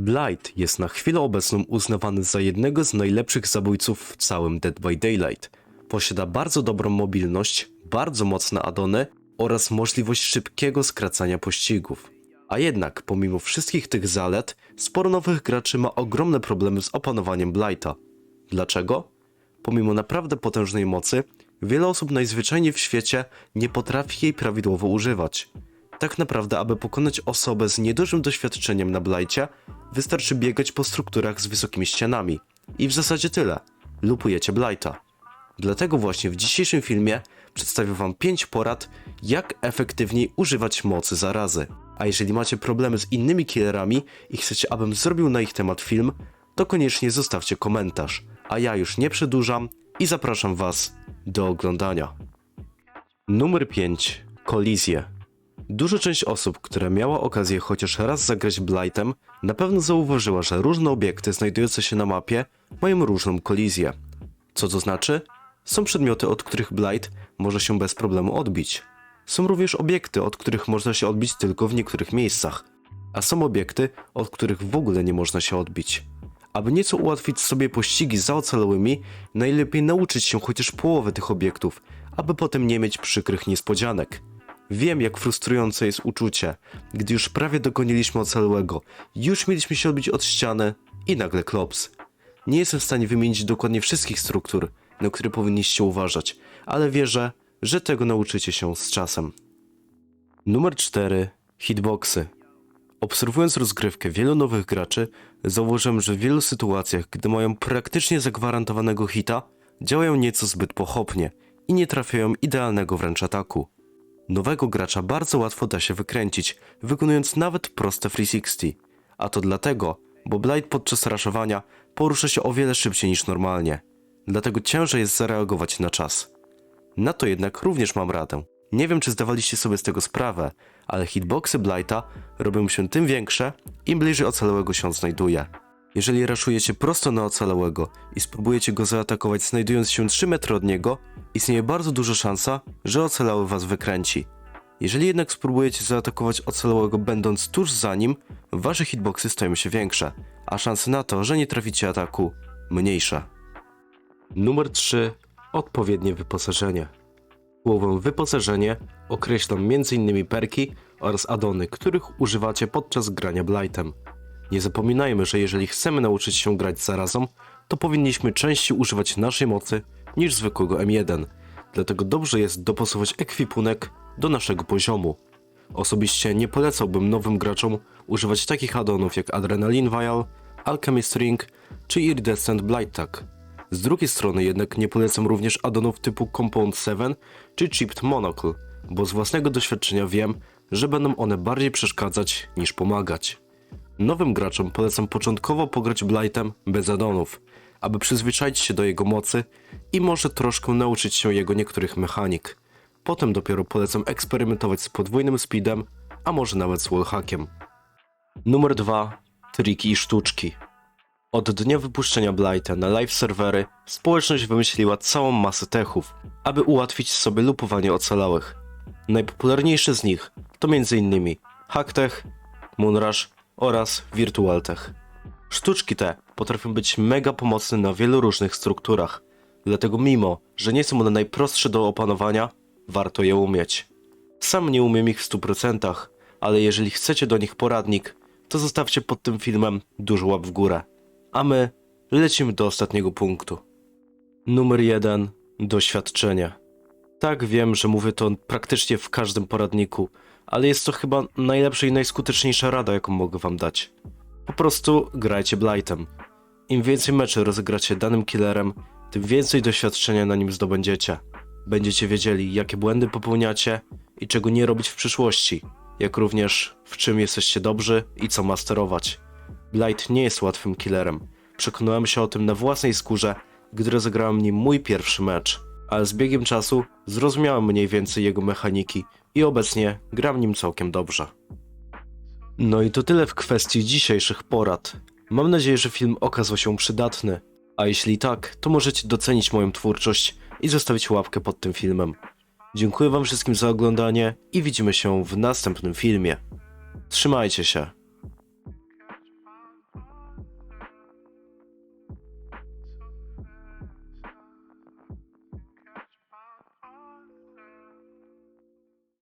Blight jest na chwilę obecną uznawany za jednego z najlepszych zabójców w całym Dead by Daylight. Posiada bardzo dobrą mobilność, bardzo mocne adony oraz możliwość szybkiego skracania pościgów. A jednak, pomimo wszystkich tych zalet, sporo nowych graczy ma ogromne problemy z opanowaniem Blighta. Dlaczego? Pomimo naprawdę potężnej mocy, wiele osób najzwyczajniej w świecie nie potrafi jej prawidłowo używać. Tak naprawdę, aby pokonać osobę z niedużym doświadczeniem na blajcie, wystarczy biegać po strukturach z wysokimi ścianami. I w zasadzie tyle. Lupujecie blajta. Dlatego właśnie w dzisiejszym filmie przedstawię wam 5 porad, jak efektywniej używać mocy zarazy. A jeżeli macie problemy z innymi killerami i chcecie, abym zrobił na ich temat film, to koniecznie zostawcie komentarz. A ja już nie przedłużam i zapraszam was do oglądania. Numer 5. Kolizje. Duża część osób, która miała okazję chociaż raz zagrać Blightem, na pewno zauważyła, że różne obiekty znajdujące się na mapie mają różną kolizję. Co to znaczy? Są przedmioty, od których Blight może się bez problemu odbić. Są również obiekty, od których można się odbić tylko w niektórych miejscach. A są obiekty, od których w ogóle nie można się odbić. Aby nieco ułatwić sobie pościgi za ocalałymi, najlepiej nauczyć się chociaż połowę tych obiektów, aby potem nie mieć przykrych niespodzianek. Wiem, jak frustrujące jest uczucie, gdy już prawie dogoniliśmy ocalałego, już mieliśmy się odbić od ściany i nagle klops. Nie jestem w stanie wymienić dokładnie wszystkich struktur, na które powinniście uważać, ale wierzę, że tego nauczycie się z czasem. Numer 4. Hitboxy. Obserwując rozgrywkę wielu nowych graczy, zauważyłem, że w wielu sytuacjach, gdy mają praktycznie zagwarantowanego hita, działają nieco zbyt pochopnie i nie trafiają idealnego wręcz ataku. Nowego gracza bardzo łatwo da się wykręcić, wykonując nawet proste 360. A to dlatego, bo Blight podczas raszowania porusza się o wiele szybciej niż normalnie. Dlatego ciężej jest zareagować na czas. Na to jednak również mam radę. Nie wiem, czy zdawaliście sobie z tego sprawę, ale hitboxy Blighta robią się tym większe, im bliżej ocalałego się on znajduje. Jeżeli raszujecie prosto na ocalałego i spróbujecie go zaatakować znajdując się 3 metry od niego, istnieje bardzo duża szansa, że ocalały was wykręci. Jeżeli jednak spróbujecie zaatakować ocalałego będąc tuż za nim, wasze hitboxy stają się większe, a szanse na to, że nie traficie ataku, mniejsze. Numer 3. Odpowiednie wyposażenie. Słowem wyposażenie określam m.in. perki oraz adony, których używacie podczas grania Blightem. Nie zapominajmy, że jeżeli chcemy nauczyć się grać zarazą, to powinniśmy częściej używać naszej mocy niż zwykłego M1. Dlatego dobrze jest dopasować ekwipunek do naszego poziomu. Osobiście nie polecałbym nowym graczom używać takich addonów jak Adrenaline Vial, Alchemist Ring czy Iridescent Blight Tag. Z drugiej strony jednak nie polecam również addonów typu Compound 7 czy Chipped Monocle, bo z własnego doświadczenia wiem, że będą one bardziej przeszkadzać niż pomagać. Nowym graczom polecam początkowo pograć Blightem bez addonów, aby przyzwyczaić się do jego mocy i może troszkę nauczyć się jego niektórych mechanik. Potem dopiero polecam eksperymentować z podwójnym speedem, a może nawet z wallhackiem. Numer 2. Triki i sztuczki. Od dnia wypuszczenia Blighta na live serwery społeczność wymyśliła całą masę techów, aby ułatwić sobie lupowanie ocalałych. Najpopularniejsze z nich to m.in. Hacktech, Moonrush oraz Virtualtech. Sztuczki te potrafią być mega pomocne na wielu różnych strukturach, dlatego mimo, że nie są one najprostsze do opanowania, warto je umieć. Sam nie umiem ich w 100%, ale jeżeli chcecie do nich poradnik, to zostawcie pod tym filmem duży łap w górę. A my lecimy do ostatniego punktu. Numer 1. Doświadczenie. Tak, wiem, że mówię to praktycznie w każdym poradniku, ale jest to chyba najlepsza i najskuteczniejsza rada, jaką mogę wam dać. Po prostu grajcie Blightem. Im więcej meczy rozegracie danym killerem, tym więcej doświadczenia na nim zdobędziecie. Będziecie wiedzieli, jakie błędy popełniacie i czego nie robić w przyszłości, jak również w czym jesteście dobrzy i co masterować. Blight nie jest łatwym killerem. Przekonałem się o tym na własnej skórze, gdy rozegrałem nim mój pierwszy mecz, ale z biegiem czasu zrozumiałem mniej więcej jego mechaniki i obecnie gram nim całkiem dobrze. No i to tyle w kwestii dzisiejszych porad. Mam nadzieję, że film okazał się przydatny, a jeśli tak, to możecie docenić moją twórczość i zostawić łapkę pod tym filmem. Dziękuję wam wszystkim za oglądanie i widzimy się w następnym filmie. Trzymajcie się.